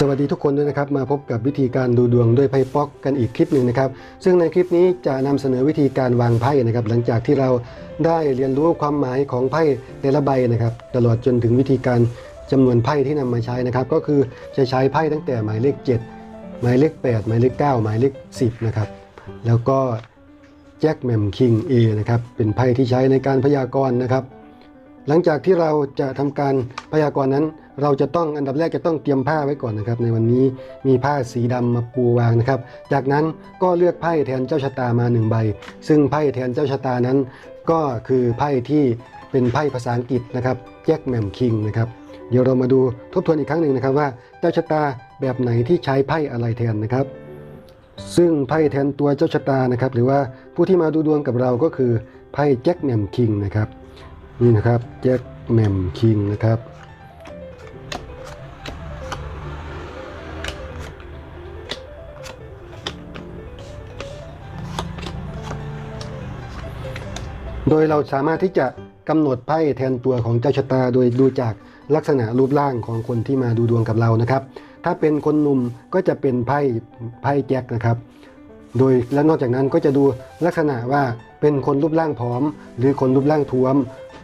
สวัสดีทุกคนด้วยนะครับ มาพบกับวิธีการดูดวงด้วยไพ่ป๊อกกันอีกคลิปหนึ่งนะครับ ซึ่งในคลิปนี้จะนำเสนอวิธีการวางไพ่นะครับ หลังจากที่เราได้เรียนรู้ความหมายของไพ่แต่ละใบนะครับ ตลอดจนถึงวิธีการจำนวนไพ่ที่นำมาใช้นะครับ ก็คือจะใช้ไพ่ตั้งแต่หมายเลข 7 หมายเลข 8 หมายเลข 9 หมายเลข 10 นะครับ แล้วก็แจ็คแมมคิงเอนะครับเป็นไพ่ที่ใช้ในการพยากรณ์นะครับ หลังจากที่เราจะทำการพยากรณ์นั้น เราจะต้องอันดับแรกจะต้องเตรียมผ้าไว้ก่อนนะครับ ในวันนี้มีผ้าสีดำมาปูวางนะครับ จากนั้นก็เลือกไพ่แทนเจ้าชะตามาหนึ่งใบ ซึ่งไพ่แทนเจ้าชะตานั้น ก็คือไพ่ที่เป็นไพ่ภาษาอังกฤษนะครับแจ็คแมมคิงนะครับเดี๋ยวเรามาดูทบทวนอีกครั้งหนึ่งนะครับว่าเจ้าชะตาแบบไหนที่ใช้ไพ่อะไรแทนนะครับ ซึ่งไพ่แทนตัวเจ้าชะตานะครับ หรือว่าผู้ที่มาดูดวงกับเราก็คือไพ่แจ็คแมมคิงนะครับ นี่นะครับแจ็คแมมคิงนะครับ โดยเราสามารถที่จะกำหนดไพ่แทนตัวของเจ้าชะตา โดยดูจากลักษณะรูปร่างของคนที่มาดูดวงกับเรานะครับ ถ้าเป็นคนหนุ่มก็จะเป็นไพ่ไพ่แจ็คนะครับ โดยและนอกจากนั้นก็จะดูลักษณะว่า เป็นคนรูปร่างผอม หรือคนรูปร่างท้วม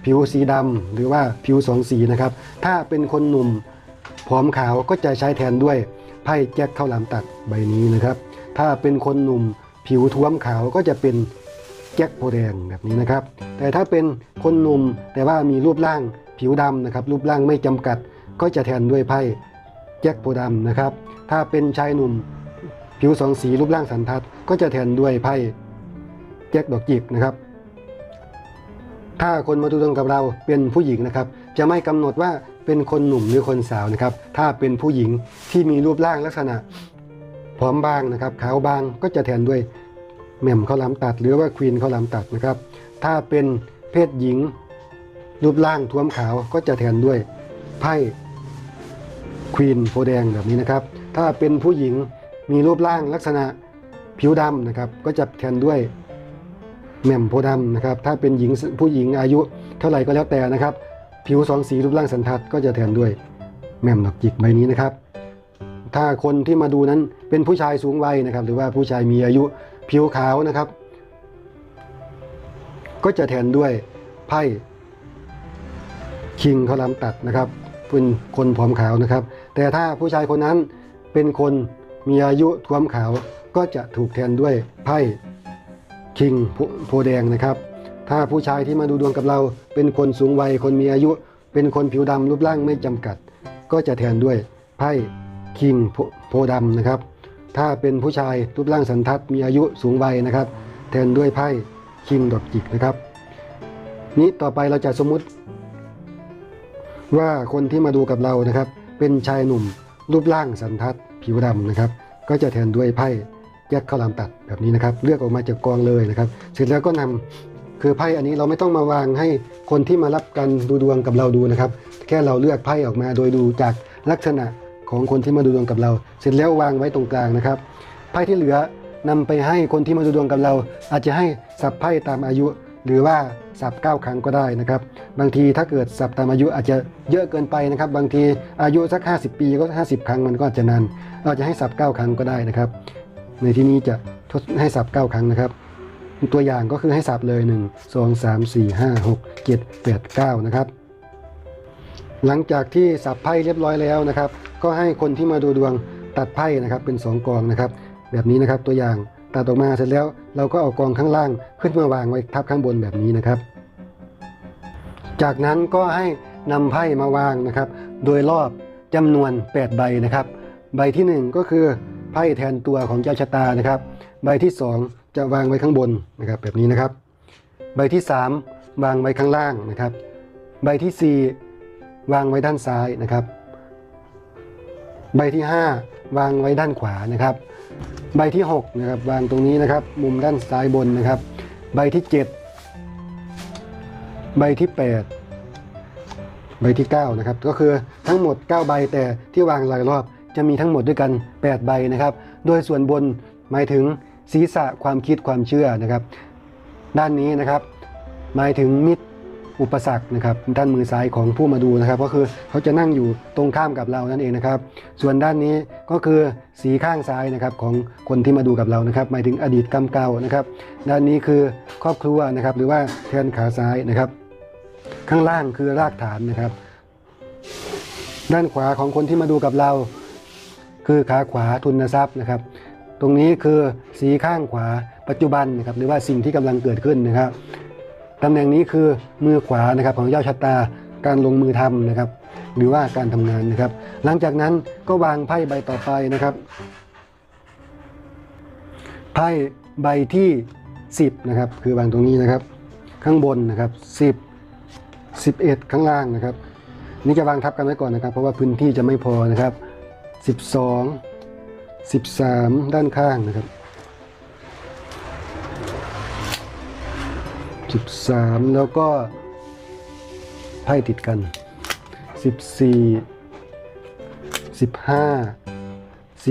ผิวสีดำหรือว่าผิวสองสีนะครับ ถ้าเป็นคนหนุ่มผอมขาวก็จะใช้แทนด้วยไพ่แจ็คข้าวหลามตัดใบนี้นะครับ ถ้าเป็นคนหนุ่มผิวท้วมขาวก็จะเป็นแจ็คโพแดงแบบนี้นะครับ แต่ถ้าเป็นคนหนุ่มแต่ว่ามีรูปร่างผิวดำนะครับ รูปร่างไม่จำกัด ก็จะแทนด้วยไพ่แจ็คโพดำนะครับ ถ้าเป็นชายหนุ่มผิวสองสีรูปร่างสันทัด ก็จะแทนด้วยไพ่ แจ็คดอกจิกนะครับถ้าคนมาดูดวงกับเราเป็นผู้หญิงนะครับ จะไม่กำหนดว่าเป็นคนหนุ่มหรือคนสาวนะครับ ถ้าเป็นผู้หญิงที่มีรูปร่างลักษณะผอมบางนะครับ ขาวบางก็จะแทนด้วยแหม่มข้าวหลามตัด หรือว่าควีนข้าวหลามตัดนะครับ ถ้าเป็นเพศหญิง รูปร่างท้วมขาวก็จะแทนด้วยไพ่ควีนโพแดงแบบนี้นะครับ ถ้าเป็นผู้หญิงมีรูปร่างลักษณะผิวดำนะครับ ก็จะแทนด้วย แหม่มโพธิ์ดำนะครับ ถ้าเป็นหญิงผู้หญิงอายุเท่าไหร่ก็แล้วแต่นะครับ ผิวสองสีรูปร่างสันทัดก็จะแทนด้วยแหม่มดอกจิกใบนี้นะครับ ถ้าคนที่มาดูนั้นเป็นผู้ชายสูงวัยนะครับ หรือว่าผู้ชายมีอายุผิวขาวนะครับ ก็จะแทนด้วยไพ่คิงเขาลำตัดนะครับเป็นคนผอมขาวนะครับ แต่ถ้าผู้ชายคนนั้นเป็นคนมีอายุท้วมขาวก็จะถูกแทนด้วยไพ่ คิงโพแดงนะครับ ถ้าผู้ชายที่มาดูดวงกับเรา เป็นคนสูงวัยคนมีอายุ เป็นคนผิวดำรูปร่างไม่จำกัด ก็จะแทนด้วยไพ่คิงโพดำนะครับ ถ้าเป็นผู้ชายรูปร่างสันทัดมีอายุสูงวัยนะครับ แทนด้วยไพ่คิงดอกจิกนะครับ นี้ต่อไปเราจะสมมุติ ว่าคนที่มาดูกับเรานะครับ เป็นชายหนุ่มรูปร่างสันทัดผิวดำนะครับ ก็จะแทนด้วยไพ่ แยกข้าวหลามตัดแบบนี้นะครับ เลือกออกมาจากกองเลยนะครับ เสร็จแล้วก็นำคือไพ่อันนี้เราไม่ต้องมาวางให้คนที่มารับการดูดวงกับเราดูนะครับ แค่เราเลือกไพ่ออกมาโดยดูจากลักษณะของคนที่มาดูดวงกับเรา เสร็จแล้ววางไว้ตรงกลางนะครับไพ่ที่เหลือนำไปให้คนที่มาดูดวงกับเรา อาจจะให้สับไพ่ตามอายุ หรือว่าสับ9ครั้งก็ได้นะครับ บางทีถ้าเกิดสับตามอายุอาจจะเยอะเกินไปนะครับ บางทีอายุสัก 50 ปีก็ 50 ครั้งมันก็อาจจะนานเราจะให้สับ9ครั้งก็ได้นะครับ ในที่นี้จะทดให้สับ 9 ครั้งนะครับ ตัวอย่างก็คือให้สับเลย 1 2 3 4 5 6 7 8 9 นะครับ หลังจากที่สับไพ่เรียบร้อยแล้วนะครับ ก็ให้คนที่มาดูดวงตัดไพ่นะครับเป็น 2 กองนะครับ แบบนี้นะครับตัวอย่างตัดออกมาเสร็จแล้วเราก็เอากองข้างล่างขึ้นมาวางไว้ทับข้างบนแบบนี้นะครับ จากนั้นก็ให้นำไพ่มาวางนะครับ โดยรอบจำนวน 8 ใบนะครับ ใบทีหนึ่1 ก็คือ ไพ่แทนตัวของเจ้าชะตานะครับ ใบที่ 2 จะวางไว้ข้างบนนะครับ แบบนี้นะครับ ใบที่ 3 วางไว้ข้างล่างนะครับ ใบที่ 4 วางไว้ด้านซ้ายนะครับ ใบที่ 5 วางไว้ด้านขวานะครับ ใบที่6นะครับวางตรงนี้นะครับ มุมด้านซ้ายบนนะครับ ใบที่ 7 ใบที่ 8 ใบที่ 9 นะครับ ก็คือทั้งหมด 9 ใบแต่ที่วางหลายรอบ จะมีทั้งหมดด้วยกัน 8 ใบนะครับ โดยส่วนบนหมายถึงศีรษะความคิดความเชื่อนะครับ ด้านนี้นะครับ หมายถึงมิตรอุปสรรคนะครับด้านมือซ้ายของผู้มาดูนะครับ ก็คือเขาจะนั่งอยู่ตรงข้ามกับเรานั่นเองนะครับ ส่วนด้านนี้ก็คือสีข้างซ้ายนะครับของคนที่มาดูกับเรานะครับ หมายถึงอดีตกรรมเก่านะครับ ด้านนี้คือครอบครัวนะครับ หรือว่าแทนขาซ้ายนะครับ ข้างล่างคือรากฐานนะครับ ด้านขวาของคนที่มาดูกับเรา คือขาขวาทุนทรัพย์นะครับ ตรงนี้คือสีข้างขวาปัจจุบันนะครับหรือว่าสิ่งที่กำลังเกิดขึ้นนะครับตำแหน่งนี้คือมือขวานะครับของเจ้าชะตาการลงมือทำนะครับ หรือว่าการทำงานนะครับ หลังจากนั้นก็วางไพ่ใบต่อไปนะครับไพ่ใบที่ 10นะครับคือวางตรงนี้นะครับ ข้างบนนะครับ10 11 ข้างล่างนะครับ นี่จะวางทับกันไว้ก่อนนะครับ เพราะว่าพื้นที่จะไม่พอนะครับ 12 13 ด้านข้างนะครับ 13 แล้วก็ไพ่ติดกัน 14 15 16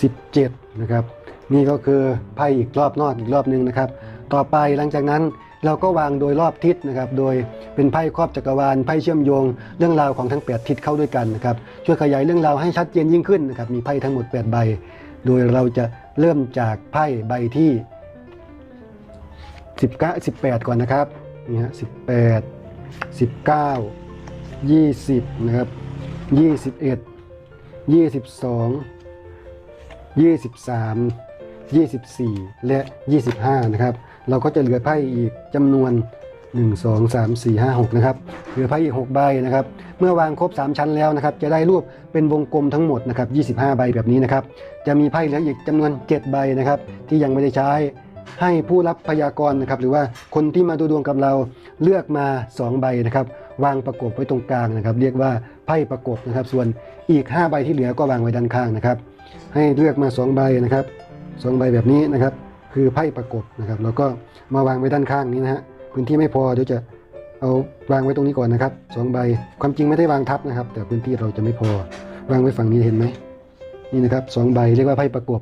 17 นะครับ นี่ก็คือไพ่อีกรอบนอกอีกรอบหนึ่งนะครับ ต่อไปหลังจากนั้น เราก็วางโดยรอบทิศนะครับโดยเป็นไพ่ครอบจักรวาลไพ่เชื่อมโยง เรื่องราวของทั้ง 8 ทิศเข้าด้วยกันนะครับช่วยขยายเรื่องราวให้ชัดเจนยิ่งขึ้นนะครับมีไพ่ทั้งหมด 8 ใบ โดยเราจะเริ่มจากไพ่ใบที่19 18 ก่อนนะครับนี่ฮะ18 19 20นะครับ21 22 23 24 และ 25 นะครับ เราก็จะเหลือไพ่อีกจำนวน 1 2 3 4 5 6 นะครับ เหลือไพ่อีก 6 ใบนะครับ เมื่อวางครบ 3 ชั้นแล้วนะครับ จะได้รูปเป็นวงกลมทั้งหมดนะครับ 25 ใบแบบนี้นะครับ จะมีไพ่เหลืออีกจำนวน 7 ใบนะครับ ที่ยังไม่ได้ใช้ให้ผู้รับพยากรณ์นะครับ หรือว่าคนที่มาดูดวงกับเราเลือกมา 2 ใบนะครับ วางประกบไว้ตรงกลางนะครับ เรียกว่าไพ่ประกบนะครับ ส่วนอีก 5 ใบที่เหลือก็วางไว้ด้านข้างนะครับ ให้เลือกมา 2 ใบนะครับสองใบแบบนี้นะครับ คือไพ่ประกบนะครับแล้วก็มาวางไว้ด้านข้างนี้นะฮะพื้นที่ไม่พอเดี๋ยวจะเอาวางไว้ตรงนี้ก่อนนะครับสองใบความจริงไม่ได้วางทับนะครับ แต่พื้นที่เราจะไม่พอวางไว้ฝั่งนี้เห็นไหมนี่นะครับสองใบเรียกว่าไพ่ประกบ